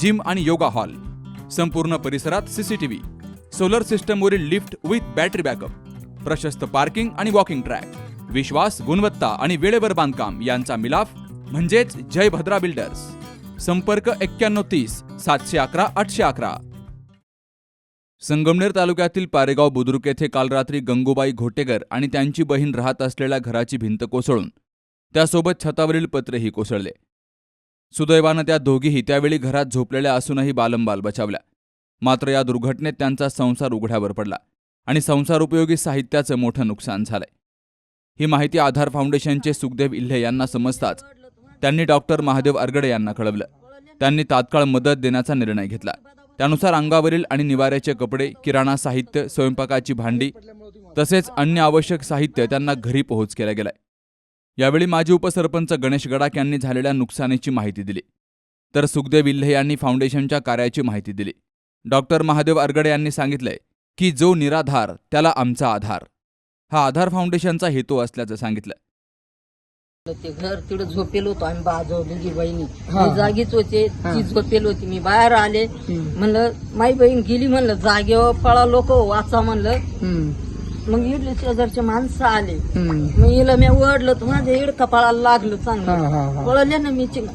Gym आणि yoga hall. संपूर्ण परिसरात सीसीटीव्ही सोलर सिस्टमवरील लिफ्ट विथ बॅटरी बॅकअप. प्रशस्त पार्किंग आणि वॉकिंग ट्रॅक. विश्वास गुणवत्ता आणि वेळेवर बांधकाम यांचा मिलाफ म्हणजेच जय भद्रा बिल्डर्स. संपर्क एक्क्याण्णव तीस सातशे अकरा आठशे अकरा. संगमनेर तालुक्यातील पारेगाव बुद्रुक येथे काल रात्री गंगूबाई घोटेकर आणि त्यांची बहीण राहत असलेल्या घराची भिंत कोसळून त्यासोबत छतावरील पत्रेही कोसळले. सुदैवानं त्या दोघीही त्यावेळी घरात झोपलेल्या असूनही बालंबाल बचावल्या. मात्र या दुर्घटनेत त्यांचा संसार उघड्यावर पडला आणि संसार उपयोगी साहित्याचं मोठं नुकसान झालंय. ही माहिती आधार फाउंडेशनचे सुखदेव इल्हे यांना समजताच त्यांनी डॉक्टर महादेव अरगडे यांना कळवलं. त्यांनी तात्काळ मदत देण्याचा निर्णय घेतला. त्यानुसार अंगावरील आणि निवाऱ्याचे कपडे किराणा साहित्य स्वयंपाकाची भांडी तसेच अन्य आवश्यक साहित्य त्यांना घरी पोहोच केलं गेलंय. यावेळी माजी उपसरपंच गणेश गडाख यांनी झालेल्या नुकसानीची माहिती दिली. तर सुखदेव इल्हे यांनी फाउंडेशनच्या कार्याची माहिती दिली. डॉक्टर महादेव अरगडे यांनी सांगितलंय की जो निराधार त्याला आमचा आधार. हा आधार फाउंडेशनचा हेतू असल्याचं सांगितलं. ते घर तिकडे झोपेल होतो आम्ही बाजू दोघी बहिणी. मी जागीच होते ती झोपेल होती. मी बाहेर आले. म्हणलं माई बहीण गेली म्हणलं जागेवर पळा लोक वाचा म्हणलं. मग इडले शेजारचे माणसं आले. मग हिला मी ओढलं तर माझ्या इड कपाळाला लागलं चांगलं. पळले ना मी चिंग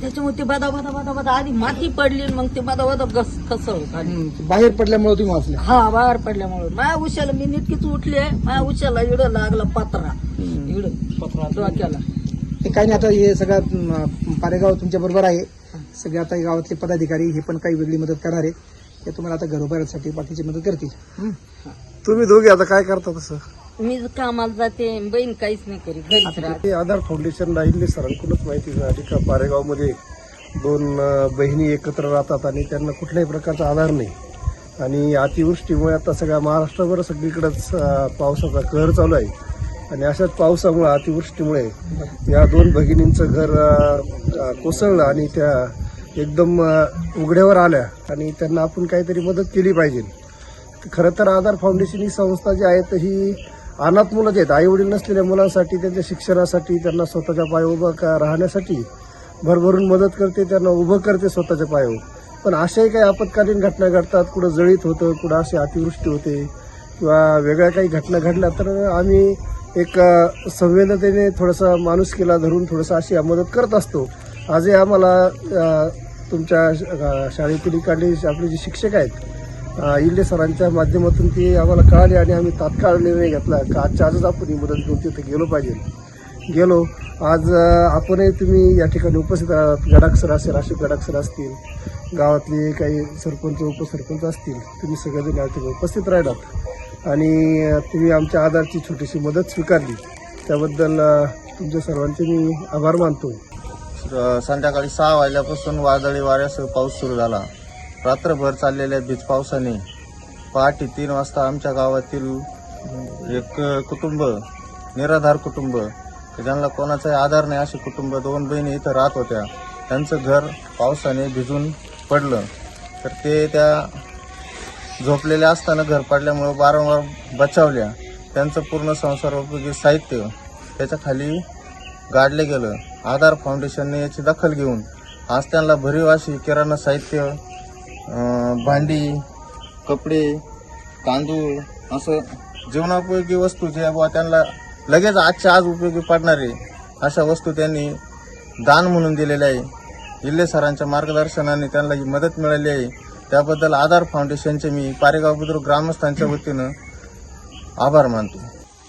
त्याच्यामुळे ते बदा बदा बदा बदा आधी माती पडली आणि मग ते बदा बदा घस खसळ खाली बाहेर पडल्यामुळे तुम्ही वाचले. हा बाहेर पडल्यामुळे. माया उशाला मी नीटकीच उठले माया उशाला इड लागला पत्रा. इड डोक्याला हे काही नाही आता हे सगळं पारेगाव तुमच्या बरोबर आहे. सगळे आता हे गावातले पदाधिकारी हे पण काही वेगळी मदत करणार. आहेत ते तुम्हाला आता घरोबासाठी बाकीची मदत करतील. तुम्ही दोघे आता काय करता तसं? मी कामाला जाते बहीण काहीच नाही करी घरीच राहते. हे आधार फाउंडेशन राहिले सरांकडूनच माहिती झाली का पारेगावमध्ये दोन अं, बहिणी एकत्र राहतात आणि त्यांना कुठल्याही प्रकारचा आधार नाही. आणि अतिवृष्टीमुळे आता सगळ्या महाराष्ट्राभर सगळीकडेच अं, पावसाचा कहर चालू आहे. आणि अशाच पावसामुळे अतिवृष्टीमुळे या दोन भगिनींचं घर अं, अं, कोसळलं आणि त्या एकदम अं, उघड्यावर आल्या. आणि त्यांना आपण काहीतरी मदत केली पाहिजे. खरं तर आधार फाउंडेशन ही संस्था जी आहे तर ही अनाथ मुलं जे आहेत आईवडील नसलेल्या मुलांसाठी त्यांच्या शिक्षणासाठी त्यांना स्वतःच्या पाय उभं का राहण्यासाठी भरभरून मदत करते त्यांना उभं करते स्वतःच्या पायावर पण अशाही काही आपत्कालीन घटना घडतात कुठं जळीत होतं कुठं अशी अतिवृष्टी होते किंवा वेगळ्या काही घटना घडल्या तर आम्ही एक संवेदनतेने संवेदनेने थोडासा माणुसकीला धरून थोडंसं अशी मदत करत असतो. आजही आम्हाला तुमच्या शाळेतील काढली आपले जे शिक्षक आहेत इल्ले सरांच्या माध्यमातून ते आम्हाला कळाले आणि आम्ही तात्काळ निर्णय घेतला. का आजच्या आजच आपण ही मदत घेऊन तिथे गेलो पाहिजे. गेलो. आज आपणही तुम्ही या ठिकाणी उपस्थित आहात. गडाक्षर असेल असे गडाक्षर असतील गावातले काही सरपंच उपसरपंच असतील तुम्ही सगळेजण या ठिकाणी उपस्थित राहिलात. आणि तुम्ही आमच्या आधारची छोटीशी मदत स्वीकारली. त्याबद्दल तुमच्या सर्वांचे मी आभार मानतो संध्याकाळी सहा वाजल्यापासून वादळी वाऱ्यासह पाऊस सुरू झाला. रात्रभर चाललेल्या बीज पावसाने पहाटे तीन वाजता आमच्या गावातील एक कुटुंब निराधार कुटुंब ज्यांना कोणाचाही आधार नाही असे कुटुंब दोन बहिणी इथं राहत होत्या. त्यांचं घर पावसाने भिजून पडलं. तर ते त्या झोपलेल्या असताना घर पडल्यामुळं वारंवार बचावल्या. त्यांचं पूर्ण संसारोपयोगी साहित्य त्याच्याखाली गाडले गेलं. आधार फाउंडेशनने याची दखल घेऊन आज त्यांना भरीव अशी किराणा साहित्य भांडी कपडे तांदूळ असं जीवनोपयोगी वस्तू जे बुवा त्यांना लगेच आजच्या आज उपयोगी पडणारे अशा वस्तू त्यांनी दान म्हणून दिलेल्या आहे. इल्ले सरांच्या मार्गदर्शनाने त्यांना ही मदत मिळाली आहे. त्याबद्दल आधार फाउंडेशनचे मी पारेगाव बुद्रुक ग्रामस्थांच्या वतीनं आभार मानतो.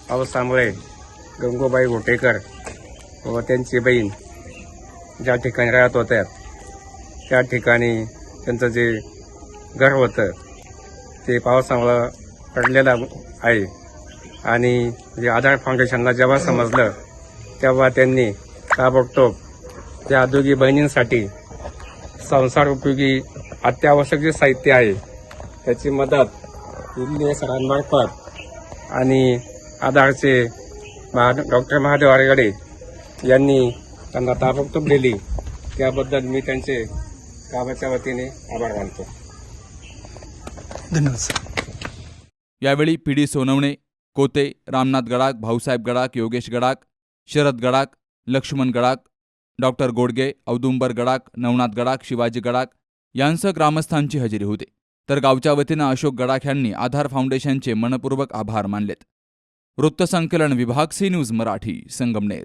पावसामुळे गंगोबाई घोटेकर व त्यांची बहीण ज्या ठिकाणी राहत होत्या त्या ठिकाणी त्यांचं जे घर होतं ते पावसामुळं पडलेलं आहे. आणि जे आधार फाउंडेशनला जेव्हा समजलं तेव्हा त्यांनी ताबडतोब त्या उद्योगी बहिणींसाठी संसार उपयोगी अत्यावश्यक जे साहित्य आहे त्याची मदत इल्ले सरांमार्फत. आणि आधारचे महा डॉक्टर महादेव आरेगडे यांनी त्यांना ताबडतोब दिली. त्याबद्दल मी त्यांचे गावाच्या वतीने आभार मानतो. धन्यवाद सर. यावेळी P D Sonawane Kote Ramnath Gadak Bhausaheb Gadak Yogesh Gadak Sharad Gadak Laxman Gadak doctor Godge Audumbar Gadak Navnath Gadak Shivaji Gadak यांसह ग्रामस्थांची हजेरी होती. तर गावच्या वतीनं अशोक गडाख यांनी आधार फाउंडेशनचे मनपूर्वक आभार मानलेत. वृत्तसंकलन विभाग सी न्यूज मराठी संगमनेर.